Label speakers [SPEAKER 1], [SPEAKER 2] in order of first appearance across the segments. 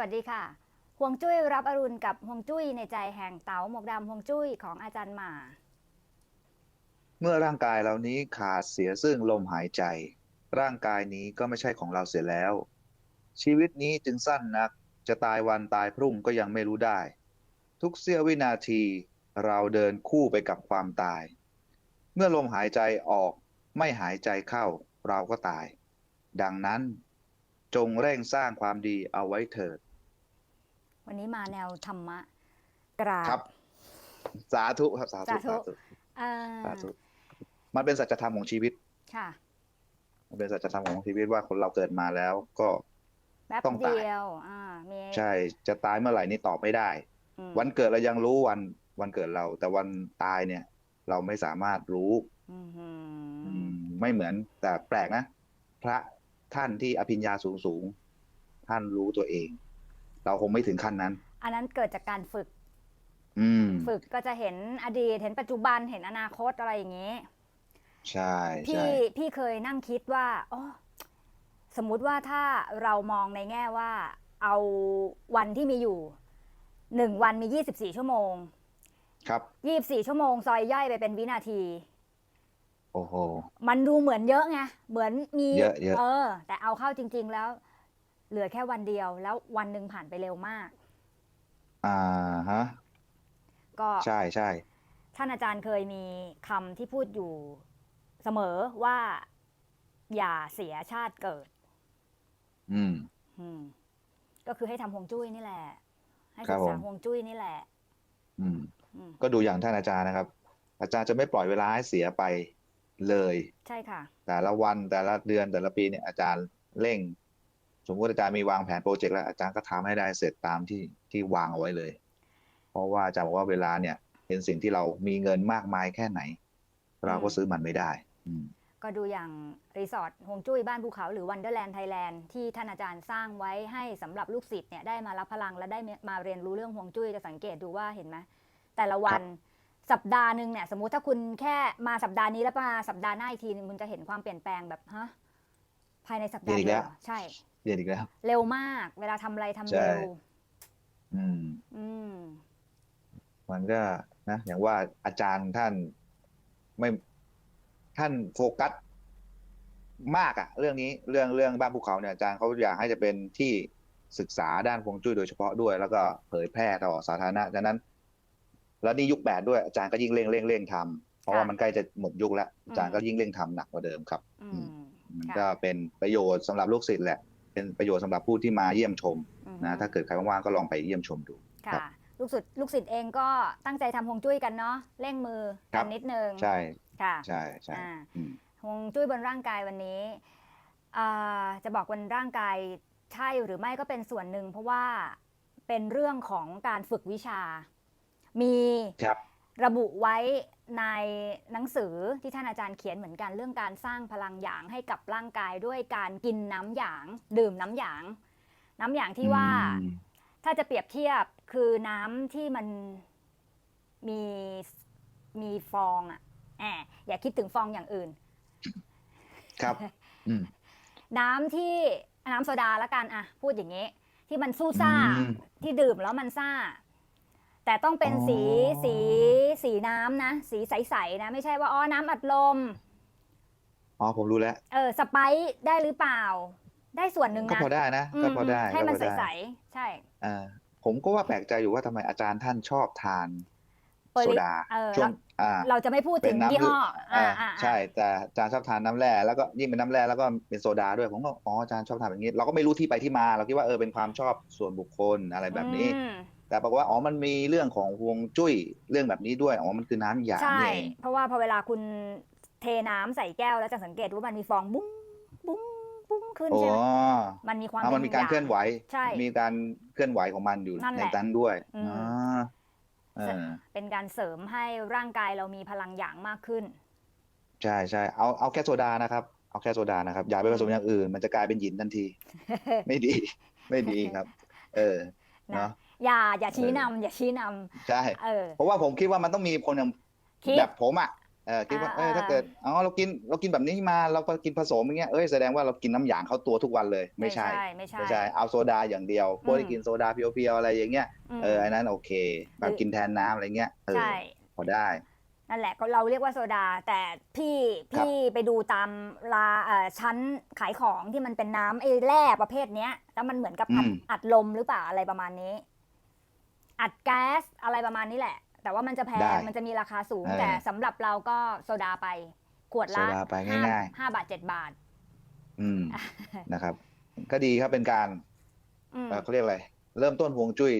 [SPEAKER 1] วัสดีค่ะห่วงจุ้ยรับอรุณกับห่วงจุ้ยในใจแห่งเต๋าหมวกดำห่วงจุ้ยของอาจารย์หมา
[SPEAKER 2] เมื่อร่างกายเรานี้ขาดเสียซึ่งลมหายใจ ร่างกายนี้ก็ไม่ใช่ของเราเสียแล้ว ชีวิตนี้จึงสั้นนัก จะตายวันตายพรุ่งก็ยังไม่รู้ได้ ทุกเสี้ยววินาทีเราเดินคู่ไปกับความตาย เมื่อลมหายใจออกไม่หายใจเข้าเราก็ตาย ดังนั้นจงเร่งสร้างความดีเอาไว้เถิด
[SPEAKER 1] วันนี้มาแนวธรรมะกราบ
[SPEAKER 2] ครับ สาธุครับสาธุ
[SPEAKER 1] สาธุ
[SPEAKER 2] สาธุ
[SPEAKER 1] อ่า
[SPEAKER 2] สาธุมันเป็นสัจธรรมของชีวิต
[SPEAKER 1] ค่ะ
[SPEAKER 2] มันเป็นสัจธรรมของชีวิตว่าคนเราเกิดมาแล้วก็
[SPEAKER 1] แป๊บ
[SPEAKER 2] ต้องตาย
[SPEAKER 1] เดียวอ่ามี
[SPEAKER 2] ใช่จะตายเมื่อไหร่นี่ตอบไม่ได้
[SPEAKER 1] อืม
[SPEAKER 2] วันเกิดเรายังรู้วันวันเกิดเรา แต่วันตายเนี่ย เราไม่สามารถรู้
[SPEAKER 1] อื้อหือ
[SPEAKER 2] อืมไม่เหมือนแต่แปลกนะ พระท่านที่อภิญญาสูงสูงๆท่านรู้ตัวเอง เราคงไม่ถึงขั้นนั้น
[SPEAKER 1] อันนั้นเกิดจากการฝึก
[SPEAKER 2] อืม
[SPEAKER 1] ฝึกก็จะเห็นอดีต เห็นปัจจุบันเห็นอนาคตอะไรอย่างนี้
[SPEAKER 2] ใช่ใช่
[SPEAKER 1] พี่พี่เคยนั่งคิดว่าอ๋อสมมุติว่าถ้าเรามองในแง่ว่า เอาวันที่มีอยู่หนึ่งวันมี24ชั่วโมง
[SPEAKER 2] ครับ
[SPEAKER 1] 24ชั่วโมง ซอยย่อยไปเป็นวินาที
[SPEAKER 2] โอ้โห
[SPEAKER 1] มันดูเหมือนเยอะไง เหมือนมี
[SPEAKER 2] เยอะเยอะ
[SPEAKER 1] เออแต่เอาเข้าจริง ๆ แล้ว เหลือแค่วันเดียว แล้ววันหนึ่งผ่านไปเร็วมาก
[SPEAKER 2] อ่าฮะ
[SPEAKER 1] ก็
[SPEAKER 2] ใช่ใช่
[SPEAKER 1] ท่านอาจารย์เคยมีคำที่พูดอยู่เสมอว่า อย่าเสียชาติเกิด
[SPEAKER 2] อืม
[SPEAKER 1] อืม ก็คือให้ทำฮวงจุ้ยนี่แหละ ให้
[SPEAKER 2] ครั
[SPEAKER 1] ศึ
[SPEAKER 2] บ
[SPEAKER 1] กษา
[SPEAKER 2] ผม
[SPEAKER 1] ฮวงจุ้ยนี่แหละ
[SPEAKER 2] อืม
[SPEAKER 1] อืม
[SPEAKER 2] ก็ดูอย่างท่านอาจารย์นะครับ อาจารย์จะไม่ปล่อยเวลาให้เสียไปเลย
[SPEAKER 1] ใช่ค่ะ
[SPEAKER 2] แต่ละวันแต่ละเดือนแต่ละปีเนี่ยอาจารย์เร่ง สมมติอาจารย์มีวางแผนโปรเจกต์แล้วอาจารย์ก็ทำให้ได้เสร็จตามที่ที่วางเอาไว้เลย เพราะว่าอาจารย์บอกว่าเวลาเนี่ย เป็นสิ่งที่เรามีเงินมากมายแค่ไหน เราก็ซื้อมันไม่ได้ อื
[SPEAKER 1] ก็ดูอย่างรีสอร์ทฮวงจุ้ยบ้านภูเขาหรือวันเดอร์แลนด์ไทยแลนด์ที่ท่านอาจารย์สร้างไว้ให้สำหรับลูกศิษย์เนี่ยได้มารับพลังและได้มาเรียนรู้เรื่องฮวงจุ้ยจะสังเกตดูว่าเห็นไหมแต่ละวันสัปดาห์หนึ่งเนี่ยสมมุติถ้าคุณแค่มาสัปดาห์นี้แล้วมาสัปดาห์หน้าอีกทีหนึงคุณจะเห็นความเปลี่ยนแปลงแบบฮะภายในสัปดาห์
[SPEAKER 2] เดี
[SPEAKER 1] ยวใช่
[SPEAKER 2] เรียนอีกแล้ว
[SPEAKER 1] เร็วมาก เวลาทำอะไรทำ
[SPEAKER 2] ใช่
[SPEAKER 1] เร็ว
[SPEAKER 2] อืม
[SPEAKER 1] อืม
[SPEAKER 2] มันก็นะอย่างว่าอาจารย์ท่านไม่ท่านโฟกัสมากอะเรื่องนี้เรื่องเรื่องบ้านภูเขาเนี่ยอาจารย์เขาอยากให้จะเป็นที่ศึกษาด้านฮวงจุ้ยโดยเฉพาะด้วย แล้วก็เผยแพร่ต่อสาธารณะดังนั้น แล้วนี่ยุคแปดด้วยอาจารย์ก็ยิ่งเร่งเร่งเร่งทำเพราะว่า
[SPEAKER 1] ค่ะ
[SPEAKER 2] มันใกล้จะหมดยุคแล้วอาจารย์
[SPEAKER 1] อืม
[SPEAKER 2] ก็ยิ่งเร่งทำหนักกว่าเดิมครับ
[SPEAKER 1] อื
[SPEAKER 2] อื
[SPEAKER 1] ม
[SPEAKER 2] มัน
[SPEAKER 1] ค่ะ
[SPEAKER 2] ก็เป็นประโยชน์สำหรับลูกศิษย์แหละ เป็นประโยชน์สำหรับผู้ที่มาเยี่ยมชม
[SPEAKER 1] อืม
[SPEAKER 2] นะถ้าเกิดใครว่างๆก็ลองไปเยี่ยมชมดูครั
[SPEAKER 1] ค่ะ
[SPEAKER 2] บ
[SPEAKER 1] ลูกศิษย์ลูกศิษย์เองก็ตั้งใจทำฮวงจุ้ยกันเนาะเร่งมือ
[SPEAKER 2] ครั
[SPEAKER 1] กับนนิดนึง
[SPEAKER 2] ใช่
[SPEAKER 1] ค่ะ
[SPEAKER 2] ใช่ใช่
[SPEAKER 1] อ่า
[SPEAKER 2] อืม
[SPEAKER 1] ฮวงจุ้ยบนร่างกายวันนี้อ่าจะบอกบนร่างกายใช่หรือไม่ก็เป็นส่วนหนึ่งเพราะว่าเป็นเรื่องของการฝึกวิชา มี
[SPEAKER 2] ครับ
[SPEAKER 1] ระบุไว้ในหนังสือที่ท่านอาจารย์เขียนเหมือนกันเรื่องการสร้างพลังหยางให้กับร่างกายด้วยการกินน้ำหยาง ดื่มน้ำหยาง น้ำหยางที่ว่า
[SPEAKER 2] อืม
[SPEAKER 1] ถ้าจะเปรียบเทียบคือน้ำที่มันมีมีฟองอะแอบอย่าคิดถึงฟองอย่างอื่น
[SPEAKER 2] ครับอืม
[SPEAKER 1] น้ำที่น้ำโซดาละกันอะพูดอย่างนี้ ที่มันสู้ซ่า
[SPEAKER 2] อืม
[SPEAKER 1] ที่ดื่มแล้วมันซ่า แต่ต้องเป็น
[SPEAKER 2] อ๋อ
[SPEAKER 1] สีสีสีน้ำนะ สีใสๆนะ ไม่ใช่ว่าอ๋อน้ำอัดลม
[SPEAKER 2] อ๋อผมรู้แล้ว
[SPEAKER 1] เออสไปซ์ได้หรือเปล่า ได้ส่วนหนึ่ง
[SPEAKER 2] ก็
[SPEAKER 1] นะ
[SPEAKER 2] พอได้นะ ก็พอได้
[SPEAKER 1] ให้มัน
[SPEAKER 2] ก็พอ
[SPEAKER 1] ใส
[SPEAKER 2] ได้
[SPEAKER 1] ๆใช่
[SPEAKER 2] อ่าผมก็ว่าแปลกใจอยู่ว่าทำไมอาจารย์ท่านชอบทาน
[SPEAKER 1] เปอร์
[SPEAKER 2] โซ
[SPEAKER 1] ลิ
[SPEAKER 2] ดา
[SPEAKER 1] เออ
[SPEAKER 2] ช่วงอ่า
[SPEAKER 1] เราจะไม่พูด
[SPEAKER 2] เป็
[SPEAKER 1] ถึ
[SPEAKER 2] น
[SPEAKER 1] ง
[SPEAKER 2] น้ำ
[SPEAKER 1] ยี่ห้อ
[SPEAKER 2] อ่า
[SPEAKER 1] อ่าอ่า
[SPEAKER 2] ใช่แต่อาจารย์ชอบทานน้ำแร่แล้วก็ยิ่งเป็นน้ำแร่แล้วก็เป็นโซดาด้วยผมก็อ๋ออาจารย์ชอบทานแบบนี้ เราก็ไม่รู้ที่ไปที่มา เราคิดว่าเออเป็นความชอบส่วนบุคคลอะไรแบบนี้
[SPEAKER 1] อืม
[SPEAKER 2] แต่บอกว่าอ๋อมันมีเรื่องของฮวงจุ้ยเรื่องแบบนี้ด้วยอ๋อมันคือน้ำหยาง
[SPEAKER 1] ใช่
[SPEAKER 2] นี่เอง
[SPEAKER 1] เพราะว่าพอเวลาคุณเทน้ำใส่แก้วแล้วจะสังเกตว่ามันมีฟองบุ้งบุ้งบุ้งขึ้น
[SPEAKER 2] โอ้
[SPEAKER 1] ใช่ไหมมันมีความ
[SPEAKER 2] อ๋อมันมีการ
[SPEAKER 1] ป็
[SPEAKER 2] เคลื่อนไหว
[SPEAKER 1] ใช่
[SPEAKER 2] มีการเคลื่อนไหวของมันอยู่
[SPEAKER 1] นั่นแห
[SPEAKER 2] ใน
[SPEAKER 1] ละ
[SPEAKER 2] นั้นด้วย
[SPEAKER 1] อืม
[SPEAKER 2] อ๋อเออ
[SPEAKER 1] เป็นการเสริมให้ร่างกายเรามีพลังหยางมากขึ้น
[SPEAKER 2] ใช่ใช่เอาเอาแค่โซดานะครับ เอาแค่โซดานะครับ อย่าไปผสมอย่างอื่น มันจะกลายเป็นหยินทันที ไม่ดี ไม่ดีครับ เออ
[SPEAKER 1] นะ
[SPEAKER 2] เนาะ
[SPEAKER 1] อย่าอย่าชี้
[SPEAKER 2] เออ
[SPEAKER 1] นำอย่าชี้นำ
[SPEAKER 2] ใช่
[SPEAKER 1] เออ
[SPEAKER 2] เพราะว่าผมคิดว่ามันต้องมีคนอย่าง
[SPEAKER 1] คิด
[SPEAKER 2] แบบผมอะเออคิดว่า
[SPEAKER 1] อ่า
[SPEAKER 2] เออถ้า
[SPEAKER 1] อ่า
[SPEAKER 2] เกิดอ๋อเรากินเรากินแบบนี้มาเราก็กินผสมอย่างเงี้ยเอ้ยแสดงว่าเรากินน้ำหยางเข้าตัวทุกวันเลยไม่ใช่
[SPEAKER 1] ไม่ใช่
[SPEAKER 2] ไม่ใช่เอาโซดาอย่างเดียวพวกที่กินโซดาเพียวๆอะไรอย่างเงี้ย
[SPEAKER 1] ม
[SPEAKER 2] เอออันนั้นโอเคแบบกินแทนน้ำอะไรเงี้ยเออ
[SPEAKER 1] ใช่
[SPEAKER 2] พอได้
[SPEAKER 1] นั่นแหละก็เราเรียกว่าโซดา แต่พี่
[SPEAKER 2] ครับ
[SPEAKER 1] พี่ไปดูตามลาเอ่อชั้นขายของที่มันเป็นน้ำไอ้แร่ประเภทเนี้ยแล้วมันเหมือนกับอัด
[SPEAKER 2] อืม
[SPEAKER 1] อัดลมหรือเปล่าอะไรประมาณนี้ อัดแก๊สอะไรประมาณนี้แหละ แต่ว่ามันจะแพ
[SPEAKER 2] ได้
[SPEAKER 1] งมันจะมีราคาสูง
[SPEAKER 2] เออ
[SPEAKER 1] แต่สำหรับเราก็โซดาไป ขวดละ
[SPEAKER 2] โซดาไป
[SPEAKER 1] ห้
[SPEAKER 2] ง่ายๆ
[SPEAKER 1] ห้าบาทเจ็ดบาท
[SPEAKER 2] อืมนะครับ ก็ดีครับเป็นการ
[SPEAKER 1] อืม
[SPEAKER 2] เอ่อเขาเรียกอะไร เริ่มต้นฮวงจุ้ย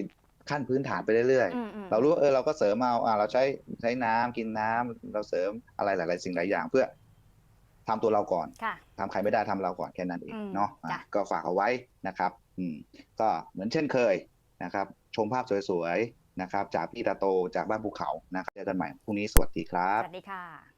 [SPEAKER 2] ขั้นพื้นฐานไปเรื่อย
[SPEAKER 1] อืมอืม
[SPEAKER 2] ๆ เรารู้ว่าเออเราก็เสริมเอาอ่าเราใช้ใช้น้ำกินน้ำเราเสริมอะไรหลาย ๆ สิ่งหลายอย่างเพื่อทำตัวเราก่อน
[SPEAKER 1] ค่ะ
[SPEAKER 2] ทำใครไม่ได้ทำเราก่อนแค่นั้นเอง
[SPEAKER 1] อืม
[SPEAKER 2] เนาะอะ
[SPEAKER 1] จ้ะ
[SPEAKER 2] ก็ฝากเอาไว้นะครับ อืมก็เหมือนเช่นเคยนะครับ ชมภาพสวยๆนะครับ จากพี่ตาโตจากบ้านภูเขานะครับเจอกันใหม่พรุ่งนี้สวัสดีครับ ส
[SPEAKER 1] วัสดีค่ะ